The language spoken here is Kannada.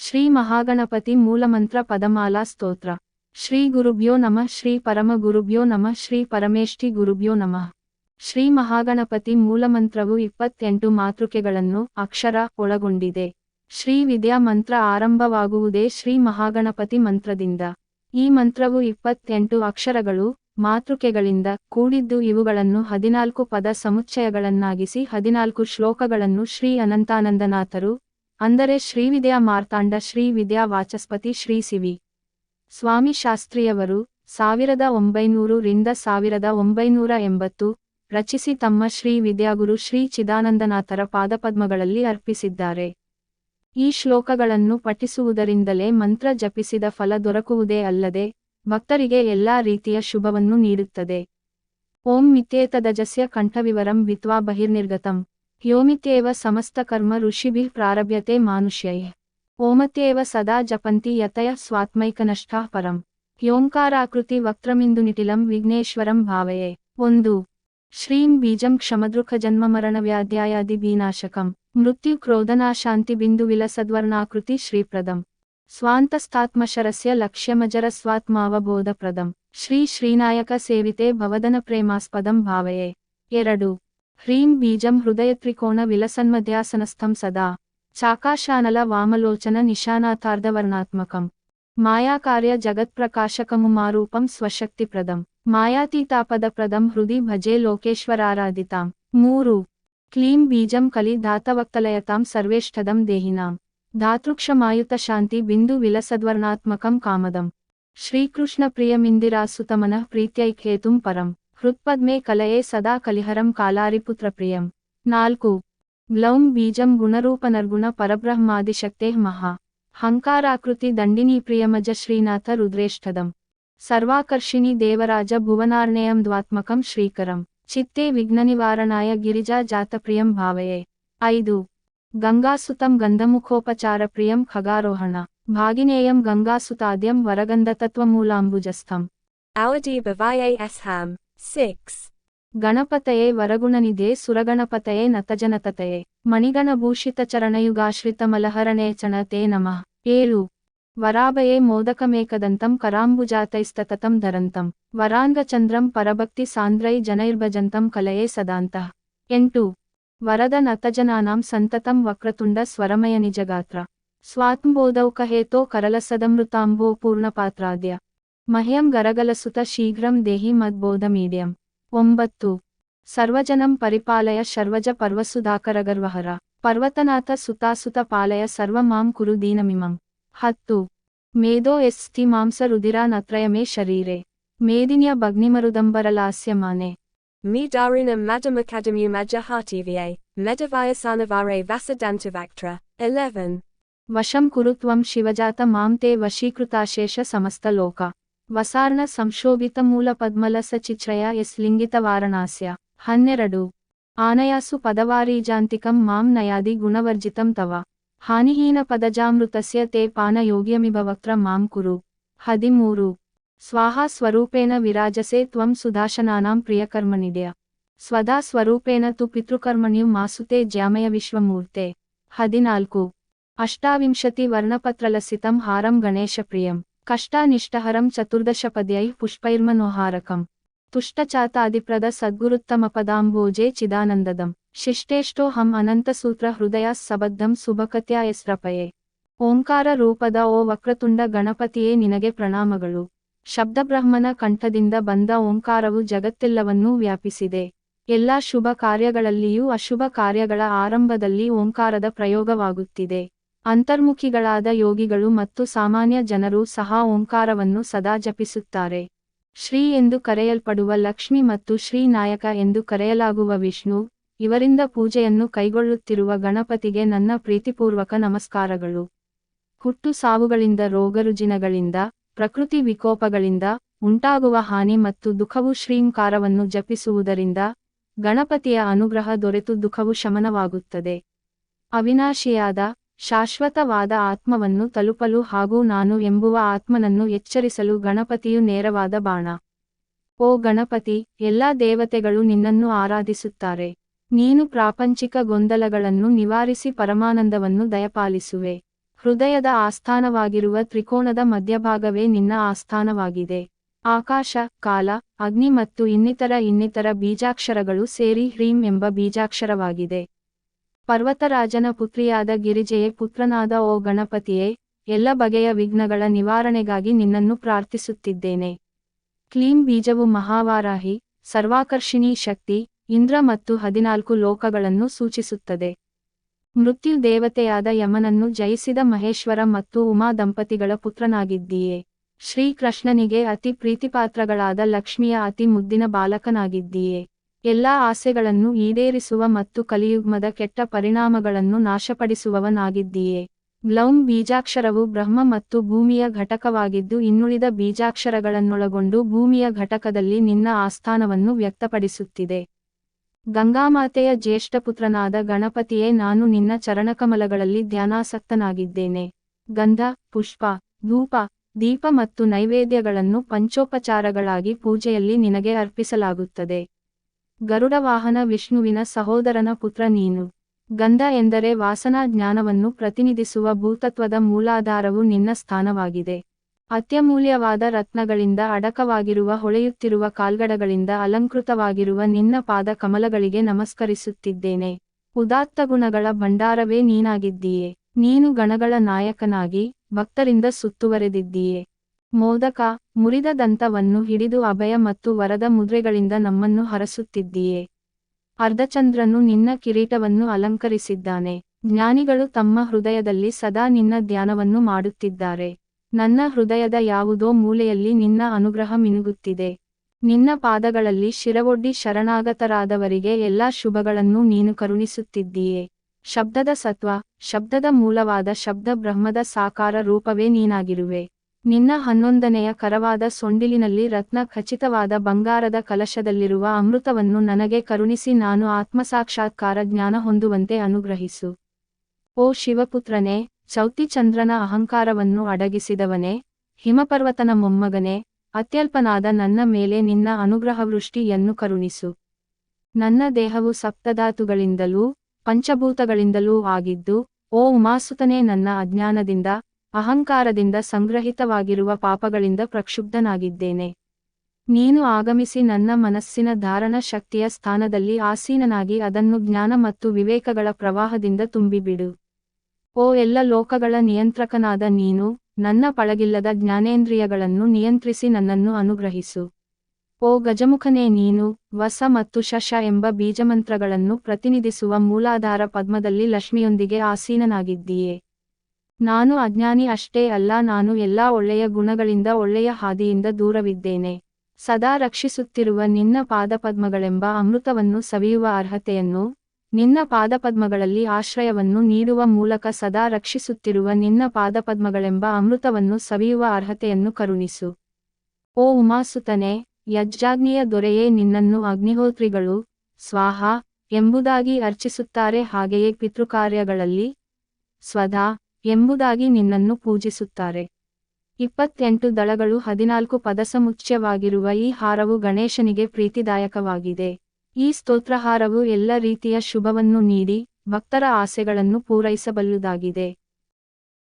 ಶ್ರೀ ಮಹಾಗಣಪತಿ ಮೂಲಮಂತ್ರ ಪದಮಾಲಾ ಸ್ತೋತ್ರ. ಶ್ರೀ ಗುರುಭ್ಯೋ ನಮಃ, ಶ್ರೀ ಪರಮ ಗುರುಭ್ಯೋ ನಮಃ, ಶ್ರೀ ಪರಮೇಷ್ಠಿ ಗುರುಭ್ಯೋ ನಮಃ. ಶ್ರೀ ಮಹಾಗಣಪತಿ ಮೂಲಮಂತ್ರವು ಇಪ್ಪತ್ತೆಂಟು ಮಾತೃಕೆಗಳನ್ನು ಅಕ್ಷರ ಒಳಗೊಂಡಿದೆ. ಶ್ರೀ ವಿದ್ಯಾ ಮಂತ್ರ ಆರಂಭವಾಗುವುದೇ ಶ್ರೀ ಮಹಾಗಣಪತಿ ಮಂತ್ರದಿಂದ. ಈ ಮಂತ್ರವು ಇಪ್ಪತ್ತೆಂಟು ಅಕ್ಷರಗಳು, ಮಾತೃಕೆಗಳಿಂದ ಕೂಡಿದ್ದು ಇವುಗಳನ್ನು ಹದಿನಾಲ್ಕು ಪದ ಸಮುಚ್ಚಯಗಳನ್ನಾಗಿಸಿ ಹದಿನಾಲ್ಕು ಶ್ಲೋಕಗಳನ್ನು ಶ್ರೀ ಅನಂತಾನಂದನಾಥರು ಅಂದರೆ ಶ್ರೀವಿದ್ಯಾ ಮಾರ್ತಾಂಡ ಶ್ರೀ ವಿದ್ಯಾ ವಾಚಸ್ಪತಿ ಶ್ರೀ ಸಿವಿ. ಸ್ವಾಮಿ ಶಾಸ್ತ್ರಿಯವರು ಸಾವಿರದ ಒಂಬೈನೂರು ರಿಂದ ಸಾವಿರದ ಒಂಬೈನೂರ ಎಂಬತ್ತು ರಚಿಸಿ ತಮ್ಮ ಶ್ರೀ ವಿದ್ಯಾಗುರು ಶ್ರೀ ಚಿದಾನಂದನಾಥರ ಪಾದಪದ್ಮಗಳಲ್ಲಿ ಅರ್ಪಿಸಿದ್ದಾರೆ. ಈ ಶ್ಲೋಕಗಳನ್ನು ಪಠಿಸುವುದರಿಂದಲೇ ಮಂತ್ರ ಜಪಿಸಿದ ಫಲ ದೊರಕುವುದೇ ಅಲ್ಲದೆ ಭಕ್ತರಿಗೆ ಎಲ್ಲಾ ರೀತಿಯ ಶುಭವನ್ನು ನೀಡುತ್ತದೆ. ಓಂ ಮಿತ್ಯೇತದಜಸ್ಯ ಕಂಠವಿವರಂ ವಿತ್ವಾ ಬಹಿರ್ನಿರ್ಗತಂ. ಯೋಮಿತ್ಯೇವ ಸಮಸ್ತ ಕರ್ಮ ಋಷಿಭಿಃ ಪ್ರಾರಭ್ಯತೆ ಮಾನುಷ್ಯೈ ಓಮತ್ಯೇವ ಸದಾ ಜಪಂತಿ ಯತಯ ಸ್ವಾತ್ಮೈಕನಷ್ಠಾ ಪರಂ ಯೋಂಕಾರಾಕೃತಿ ವಕ್ತ್ರಮಿಂದುನಿಟಿಲಂ ವಿಘ್ನೇಶ್ವರಂ ಭಾವಯೇ ಒಂದು ಶ್ರೀಂ ಬೀಜಂ ಕ್ಷಮದೃಖ ಜನ್ಮ ಮರಣ ವ್ಯಾಧ್ಯಾಯಾದಿ ವಿನಾಶಕಂ ಮೃತ್ಯು ಕ್ರೋಧನಾಶಾಂತಿ ಬಿಂದು ವಿಲಸದ್ವರ್ಣಾಕೃತಿ ಶ್ರೀಪ್ರದಂ ಸ್ವಾಂತಸ್ಥಾತ್ಮಶರಸ್ಯ ಲಕ್ಷ್ಯಮಜರ ಸ್ವಾತ್ಮಾವಬೋಧಪ್ರದಂ ಶ್ರೀ ಶ್ರೀನಾಯಕ ಸೇವಿತೆ ಭವದನ ಪ್ರೇಮಾಸ್ಪದಂ ಭಾವಯೇ ಎರಡು హ్రీం బీజం హృదయత్రికోణ విలసన్మధ్యాసనస్థం సదా. చాకాశానల వామలోచన నిశానాథార్ధవర్ణాత్మకం మాయాకార్య జగత్ప్రకాశకము మారూపం స్వశక్తిప్రదం. మాయాతీతాపదప్రదం హృది భజే లోకేశ్వరారాధితాం. మూరు. క్లీం బీజం కలి ధాతవక్తలయతాం సర్వేష్టదం దేహినాం. ధాతృక్షమాయుత శాంతి బిందు విలసద్వర్ణాత్మకం కామదం. శ్రీకృష్ణ ప్రియమిందిరాసుతమన ప్రీత్యైఖేతుం పరం. ಹೃತ್ಪದ್ಮೆ ಕಲಯೇ ಸದಾ ಕಲಿಹರಂ ಕಾಲಾರಿಪುತ್ರಪ್ರಿಯಂ ನಾಲ್ಕು ಗ್ಲೌಂ ಬೀಜಂ ಗುಣರೂಪನರ್ಗುಣ ಪರಬ್ರಹ್ಮಾದಿಶಕ್ತೇ ಮಹಾ ಹಂಕಾರಾಕೃತಿ ದಂಡಿನಿ ಪ್ರಿಯಮಜ ಶ್ರೀನಾಥ ರುದ್ರೇಷ್ಠದಂ ಸರ್ವಾಕರ್ಷಿಣಿ ದೇವರಾಜ ಭುವನಾರ್ಣಯಂ ದ್ವಾತ್ಮಕಂ ಶ್ರೀಕರಂ ಚಿತ್ತೇ ವಿಘ್ನನಿವಾರಣಾಯ ಗಿರಿಜಾ ಜಾತಪ್ರಿಯಂ ಭಾವಯೇ ಐದು ಗಂಗಾಸುತಂ ಗಂಧಮುಖೋಪಚಾರ ಪ್ರಿಯಂ ಖಗಾರೋಹಣ ಭಾಗಿನೇಯಂ ಗಂಗಾಸುತಾದ್ಯಂ ವರಗಂಧತತ್ವಮೂಲಾಂಬುಜಸ್ಥಂ Audi Bavaye Sham. 6. ಗಣಪತಯೇ ವರಗುಣನಿಧೆ ಸುರಗಣಪತಯೇ ನತಜನತತಯೇ ಮಣಿಗಣಭೂಷಿತ ಚರಣಯುಗಾಶ್ರಿತ ಮಲಹರಣೆ ಚಣತೆ ನಮಃ ಏಳು ವರಾಭಯೇ ಮೋದಕಮೇಕದಂತಂ ಕರಾಂಬುಜಾತೈಸ್ತತತಂ ಧರಂತಂ ವರಾಂಗಚಂದ್ರಂ ಪರಭಕ್ತಿ ಸಾಂದ್ರೈ ಜನೈರ್ಭಜಂತಂ ಕಲಯೇ ಸದಾಂತಃ ಎಂಟು ವರದ ನತಜನಾನಾಂ ಸಂತತಂ ವಕ್ರತುಂಡ ಸ್ವರಮಯ ನಿಜಗಾತ್ರ ಸ್ವಾತ್ಂಬೋಧೌಕಹೇತೋ ಕರಲಸದಮೃತಾಂಬೋ ಪೂರ್ಣಪಾತ್ರಾದ್ಯ ಮಹ್ಯಂ ಗರಗಲಸುತ ಶೀಘ್ರಂ ದೇಹಿ ಮದ್ಬೋಧ ಮೀಡಿಯಂ ಒಂಬತ್ತು ಸರ್ವಜನಂ ಪರಿಪಾಲಯ ಶರ್ವಜ ಪರ್ವಸುಧಾಕರಗರ್ವಹರ ಪರ್ವತನಾಥ ಸುತಾಸುತ ಪಾಲಯ ಸರ್ವ ಮಾಂ ಕುರು ದೀನಮಿಮಂ ಹತ್ತು ಮೇಧೋ ಎಸ್ತಿ ಮಾಂಸ ರುದಿರಾ ನತ್ರಯಮೇ ಶರೀರೆ ಮೇದಿನ್ಯ ಭಗ್ನಿಮರುದಂಬರಲಾಸ್ಯಮಾನೆ Me darinam madamakadamu majahativye. Medavayasanavare vasadantavaktra. 11. ವಶಂ ಕುರುತ್ವಂ ಶಿವಜಾತ ಮಾಂ ತೇ ವಶೀಕೃತಾಶೇಷ ಸಮಸ್ತ ಲೋಕ ವಸಾರ್ಣ ಸಂಶೋಭಿತ ಮೂಲ ಪದ್ಮಲಸ ಚಿಚ್ರಯ ಎಸ್ ಲಿಂಗಿತ ವಾರಣಾಸ್ಯ ಹನ್ನೆರಡು ಆನಯಾಸು ಪದವಾರೀಜಾಂತಿಕಂ ಮಾಂ ನಯಾದಿ ಗುಣವರ್ಜಿತಂ ತವ ಹಾನಿಹೀನ ಪದಜಾಮೃತಸ್ಯ ತೇ ಪಾನಯೋಗ್ಯಮಿವ ವಕ್ರ ಮಾಂ ಕುರು ಹದಿಮೂರು ಸ್ವಾಹಾ ಸ್ವರೂಪೇಣ ವಿರಾಜಸೆ ತ್ವಂ ಸುಧಾಶನಾನಾಂ ಪ್ರಿಯಕರ್ಮನಿಡ್ಯ ಸ್ವದಾ ಸ್ವರೂಪೇಣ ತು ಪಿತೃಕರ್ಮಣ್ಯು ಮಾಸುತೆ ಜ್ಯಾಮಯ ವಿಶ್ವಮೂರ್ತೆ ಹದಿನಾಲ್ಕು ಅಷ್ಟಾವಿಂಶತಿ ವರ್ಣಪತ್ರಲಸಿತಂ ಹಾರಂ ಗಣೇಶಪ್ರಿಯಂ ಕಷ್ಟಾನಿಷ್ಟಹರಂ ಚತುರ್ದಶಪದ್ಯೈ ಪುಷ್ಪೈರ್ಮನೋಹಾರಕಂ. ತುಷ್ಟಚಾತಾದಿಪ್ರದ ಸದ್ಗುರುತ್ತಮಪದಾಂಬೋಜೆ ಚಿದಾನಂದದಂ. ಶಿಷ್ಟೇಷ್ಟೋ ಹಂ ಅನಂತಸೂತ್ರ ಹೃದಯ ಸಬದ್ಧಂ ಎಸ್ರಪಯೇ ಓಂಕಾರ ರೂಪದ ಓ ವಕ್ರತುಂಡ ಗಣಪತಿಯೇ ನಿನಗೆ ಪ್ರಣಾಮಗಳು. ಶಬ್ದಬ್ರಹ್ಮನ ಕಂಠದಿಂದ ಬಂದ ಓಂಕಾರವು ಜಗತ್ತೆಲ್ಲವನ್ನೂ ವ್ಯಾಪಿಸಿದೆ. ಎಲ್ಲಾ ಶುಭ ಕಾರ್ಯಗಳಲ್ಲಿಯೂ ಅಶುಭ ಕಾರ್ಯಗಳ ಆರಂಭದಲ್ಲಿ ಓಂಕಾರದ ಪ್ರಯೋಗವಾಗುತ್ತಿದೆ. ಅಂತರ್ಮುಖಿಗಳಾದ ಯೋಗಿಗಳು ಮತ್ತು ಸಾಮಾನ್ಯ ಜನರು ಸಹ ಓಂಕಾರವನ್ನು ಸದಾ ಜಪಿಸುತ್ತಾರೆ. ಶ್ರೀ ಎಂದು ಕರೆಯಲ್ಪಡುವ ಲಕ್ಷ್ಮಿ ಮತ್ತು ಶ್ರೀ ನಾಯಕ ಎಂದು ಕರೆಯಲಾಗುವ ವಿಷ್ಣು, ಇವರಿಂದ ಪೂಜೆಯನ್ನು ಕೈಗೊಳ್ಳುತ್ತಿರುವ ಗಣಪತಿಗೆ ನನ್ನ ಪ್ರೀತಿಪೂರ್ವಕ ನಮಸ್ಕಾರಗಳು. ಹುಟ್ಟು ಸಾವುಗಳಿಂದ ರೋಗರುಜಿನಗಳಿಂದ ಪ್ರಕೃತಿ ವಿಕೋಪಗಳಿಂದ, ಉಂಟಾಗುವ ಹಾನಿ ಮತ್ತು ದುಃಖವು ಶ್ರೀಂಕಾರವನ್ನು ಜಪಿಸುವುದರಿಂದ ಗಣಪತಿಯ ಅನುಗ್ರಹ ದೊರೆತು ದುಃಖವು ಶಮನವಾಗುತ್ತದೆ. ಅವಿನಾಶಿಯಾದ ಶಾಶ್ವತವಾದ ಆತ್ಮವನ್ನು ತಲುಪಲು ಹಾಗೂ ನಾನು ಎಂಬುವ ಆತ್ಮನನ್ನು ಎಚ್ಚರಿಸಲು ಗಣಪತಿಯು ನೇರವಾದ ಬಾಣ. ಓ ಗಣಪತಿ, ಎಲ್ಲಾ ದೇವತೆಗಳು ನಿನ್ನನ್ನು ಆರಾಧಿಸುತ್ತಾರೆ. ನೀನು ಪ್ರಾಪಂಚಿಕ ಗೊಂದಲಗಳನ್ನು ನಿವಾರಿಸಿ ಪರಮಾನಂದವನ್ನು ದಯಪಾಲಿಸುವೆ. ಹೃದಯದ ಆಸ್ಥಾನವಾಗಿರುವ ತ್ರಿಕೋಣದ ಮಧ್ಯಭಾಗವೇ ನಿನ್ನ ಆಸ್ಥಾನವಾಗಿದೆ. ಆಕಾಶ, ಕಾಲ, ಅಗ್ನಿ ಮತ್ತು ಇನ್ನಿತರ ಇನ್ನಿತರ ಬೀಜಾಕ್ಷರಗಳು ಸೇರಿ ಹ್ರೀಂ ಎಂಬ ಬೀಜಾಕ್ಷರವಾಗಿದೆ. ಪರ್ವತರಾಜನ ಪುತ್ರಿಯಾದ ಗಿರಿಜೆಯೇ, ಪುತ್ರನಾದ ಓ ಗಣಪತಿಯೇ, ಎಲ್ಲ ಬಗೆಯ ವಿಘ್ನಗಳ ನಿವಾರಣೆಗಾಗಿ ನಿನ್ನನ್ನು ಪ್ರಾರ್ಥಿಸುತ್ತಿದ್ದೇನೆ. ಕ್ಲೀಂ ಬೀಜವು ಮಹಾವಾರಾಹಿ, ಸರ್ವಾಕರ್ಷಿಣಿ ಶಕ್ತಿ, ಇಂದ್ರ ಮತ್ತು ಹದಿನಾಲ್ಕು ಲೋಕಗಳನ್ನು ಸೂಚಿಸುತ್ತದೆ. ಮೃತ್ಯು ದೇವತೆಯಾದ ಯಮನನ್ನು ಜಯಿಸಿದ ಮಹೇಶ್ವರ ಮತ್ತು ಉಮಾ ದಂಪತಿಗಳ ಪುತ್ರನಾಗಿದ್ದೀಯೆ. ಶ್ರೀಕೃಷ್ಣನಿಗೆ ಅತಿ ಪ್ರೀತಿಪಾತ್ರಗಳಾದ ಲಕ್ಷ್ಮಿಯ ಅತಿ ಮುದ್ದಿನ ಬಾಲಕನಾಗಿದ್ದೀಯೆ. ಎಲ್ಲಾ ಆಸೆಗಳನ್ನು ಈಡೇರಿಸುವ ಮತ್ತು ಕಲಿಯುಗ್ಮದ ಕೆಟ್ಟ ಪರಿಣಾಮಗಳನ್ನು ನಾಶಪಡಿಸುವವನಾಗಿದ್ದೀಯೆ. ಗ್ಲೌಂ ಬೀಜಾಕ್ಷರವು ಬ್ರಹ್ಮ ಮತ್ತು ಭೂಮಿಯ ಘಟಕವಾಗಿದ್ದು, ಇನ್ನುಳಿದ ಬೀಜಾಕ್ಷರಗಳನ್ನೊಳಗೊಂಡು ಭೂಮಿಯ ಘಟಕದಲ್ಲಿ ನಿನ್ನ ಆಸ್ಥಾನವನ್ನು ವ್ಯಕ್ತಪಡಿಸುತ್ತಿದೆ. ಗಂಗಾಮಾತೆಯ ಜ್ಯೇಷ್ಠಪುತ್ರನಾದ ಗಣಪತಿಯೇ, ನಾನು ನಿನ್ನ ಚರಣಕಮಲಗಳಲ್ಲಿ ಧ್ಯಾನಾಸಕ್ತನಾಗಿದ್ದೇನೆ. ಗಂಧ, ಪುಷ್ಪ, ಧೂಪ, ದೀಪ ಮತ್ತು ನೈವೇದ್ಯಗಳನ್ನು ಪಂಚೋಪಚಾರಗಳಾಗಿ ಪೂಜೆಯಲ್ಲಿ ನಿನಗೆ ಅರ್ಪಿಸಲಾಗುತ್ತದೆ. ಗರುಡವಾಹನ ವಿಷ್ಣುವಿನ ಸಹೋದರನ ಪುತ್ರ ನೀನು. ಗಂಧ ಎಂದರೆ ವಾಸನಾ ಜ್ಞಾನವನ್ನು ಪ್ರತಿನಿಧಿಸುವ ಭೂತತ್ವದ ಮೂಲಾಧಾರವು ನಿನ್ನ ಸ್ಥಾನವಾಗಿದೆ. ಅತ್ಯಮೂಲ್ಯವಾದ ರತ್ನಗಳಿಂದ ಅಡಕವಾಗಿರುವ ಹೊಳೆಯುತ್ತಿರುವ ಕಾಲ್ಗಡಗಳಿಂದ ಅಲಂಕೃತವಾಗಿರುವ ನಿನ್ನ ಪಾದ ಕಮಲಗಳಿಗೆ ನಮಸ್ಕರಿಸುತ್ತಿದ್ದೇನೆ. ಉದಾತ್ತ ಗುಣಗಳ ಭಂಡಾರವೇ ನೀನಾಗಿದ್ದೀಯೆ. ನೀನು ಗಣಗಳ ನಾಯಕನಾಗಿ, ಭಕ್ತರಿಂದ ಸುತ್ತುವರೆದಿದ್ದೀಯೆ. ಮೋದಕ, ಮುರಿದ ದಂತವನ್ನು ಹಿಡಿದು ಅಭಯ ಮತ್ತು ವರದ ಮುದ್ರೆಗಳಿಂದ ನಮ್ಮನ್ನು ಹರಸುತ್ತಿದ್ದೀಯೆ. ಅರ್ಧಚಂದ್ರನು ನಿನ್ನ ಕಿರೀಟವನ್ನು ಅಲಂಕರಿಸಿದ್ದಾನೆ. ಜ್ಞಾನಿಗಳು ತಮ್ಮ ಹೃದಯದಲ್ಲಿ ಸದಾ ನಿನ್ನ ಧ್ಯಾನವನ್ನು ಮಾಡುತ್ತಿದ್ದಾರೆ. ನನ್ನ ಹೃದಯದ ಯಾವುದೋ ಮೂಲೆಯಲ್ಲಿ ನಿನ್ನ ಅನುಗ್ರಹ ಮಿನುಗುತ್ತಿದೆ. ನಿನ್ನ ಪಾದಗಳಲ್ಲಿ ಶಿರವೊಡ್ಡಿ ಶರಣಾಗತರಾದವರಿಗೆ ಎಲ್ಲಾ ಶುಭಗಳನ್ನು ನೀನು ಕರುಣಿಸುತ್ತಿದ್ದೀಯೆ. ಶಬ್ದದ ಸತ್ವ, ಶಬ್ದದ ಮೂಲವಾದ ಶಬ್ದ ಬ್ರಹ್ಮದ ಸಾಕಾರ ರೂಪವೇ ನೀನಾಗಿರುವೆ. ನಿನ್ನ ಹನ್ನೊಂದನೆಯ ಕರವಾದ ಸೊಂಡಿಲಿನಲ್ಲಿ ರತ್ನ ಖಚಿತವಾದ ಬಂಗಾರದ ಕಲಶದಲ್ಲಿರುವ ಅಮೃತವನ್ನು ನನಗೆ ಕರುಣಿಸಿ ನಾನು ಆತ್ಮಸಾಕ್ಷಾತ್ಕಾರ ಜ್ಞಾನ ಹೊಂದುವಂತೆ ಅನುಗ್ರಹಿಸು. ಓ ಶಿವಪುತ್ರನೇ, ಚೌತಿಚಂದ್ರನ ಅಹಂಕಾರವನ್ನು ಅಡಗಿಸಿದವನೇ, ಹಿಮಪರ್ವತನ ಮೊಮ್ಮಗನೇ, ಅತ್ಯಲ್ಪನಾದ ನನ್ನ ಮೇಲೆ ನಿನ್ನ ಅನುಗ್ರಹವೃಷ್ಟಿಯನ್ನು ಕರುಣಿಸು. ನನ್ನ ದೇಹವು ಸಪ್ತಧಾತುಗಳಿಂದಲೂ, ಪಂಚಭೂತಗಳಿಂದಲೂ ಆಗಿದ್ದು, ಓ ಉಮಾಸುತನೇ, ನನ್ನ ಅಜ್ಞಾನದಿಂದ ಅಹಂಕಾರದಿಂದ ಸಂಗ್ರಹಿತವಾಗಿರುವ ಪಾಪಗಳಿಂದ ಪ್ರಕ್ಷುಬ್ಧನಾಗಿದ್ದೇನೆ. ನೀನು ಆಗಮಿಸಿ ನನ್ನ ಮನಸ್ಸಿನ ಧಾರಣ ಶಕ್ತಿಯ ಸ್ಥಾನದಲ್ಲಿ ಆಸೀನನಾಗಿ ಅದನ್ನು ಜ್ಞಾನ ಮತ್ತು ವಿವೇಕಗಳ ಪ್ರವಾಹದಿಂದ ತುಂಬಿಬಿಡು. ಓ ಎಲ್ಲ ಲೋಕಗಳ ನಿಯಂತ್ರಕನಾದ ನೀನು, ನನ್ನ ಪಳಗಿಲ್ಲದ ಜ್ಞಾನೇಂದ್ರಿಯಗಳನ್ನು ನಿಯಂತ್ರಿಸಿ ನನ್ನನ್ನು ಅನುಗ್ರಹಿಸು. ಓ ಗಜಮುಖನೇ ನೀನು, ವಸ ಮತ್ತು ಶಶ ಎಂಬ ಬೀಜಮಂತ್ರಗಳನ್ನು ಪ್ರತಿನಿಧಿಸುವ ಮೂಲಾಧಾರ ಪದ್ಮದಲ್ಲಿ ಲಕ್ಷ್ಮಿಯೊಂದಿಗೆ ಆಸೀನನಾಗಿದ್ದೀಯೆ. ನಾನು ಅಜ್ಞಾನಿ ಅಷ್ಟೇ ಅಲ್ಲ, ನಾನು ಎಲ್ಲಾ ಒಳ್ಳೆಯ ಗುಣಗಳಿಂದ ಒಳ್ಳೆಯ ಹಾದಿಯಿಂದ ದೂರವಿದ್ದೇನೆ. ಸದಾ ರಕ್ಷಿಸುತ್ತಿರುವ ನಿನ್ನ ಪಾದಪದ್ಮಗಳೆಂಬ ಅಮೃತವನ್ನು ಸವಿಯುವ ಅರ್ಹತೆಯನ್ನು, ನಿನ್ನ ಪಾದಪದ್ಮಗಳಲ್ಲಿ ಆಶ್ರಯವನ್ನು ನೀಡುವ ಮೂಲಕ ಸದಾ ರಕ್ಷಿಸುತ್ತಿರುವ ನಿನ್ನ ಪಾದಪದ್ಮಗಳೆಂಬ ಅಮೃತವನ್ನು ಸವಿಯುವ ಅರ್ಹತೆಯನ್ನು ಕರುಣಿಸು. ಓ ಉಮಾಸುತನೆ ಯಜ್ಜಾಗ್ನಿಯ ದೊರೆಯೇ ನಿನ್ನನ್ನು ಅಗ್ನಿಹೋತ್ರಿಗಳು, ಸ್ವಾಹ ಎಂಬುದಾಗಿ ಅರ್ಚಿಸುತ್ತಾರೆ, ಹಾಗೆಯೇ ಪಿತೃಕಾರ್ಯಗಳಲ್ಲಿ, ಸ್ವಧಾ ಎಂಬುದಾಗಿ ನಿನ್ನನ್ನು ಪೂಜಿಸುತ್ತಾರೆ. ಇಪ್ಪತ್ತೆಂಟು ದಳಗಳು ಹದಿನಾಲ್ಕು ಪದಸಮುಚ್ಯವಾಗಿರುವ ಈ ಹಾರವು ಗಣೇಶನಿಗೆ ಪ್ರೀತಿದಾಯಕವಾಗಿದೆ. ಈ ಸ್ತೋತ್ರಹಾರವು ಎಲ್ಲ ರೀತಿಯ ಶುಭವನ್ನು ನೀಡಿ, ಭಕ್ತರ ಆಸೆಗಳನ್ನು ಪೂರೈಸಬಲ್ಲುದಾಗಿದೆ.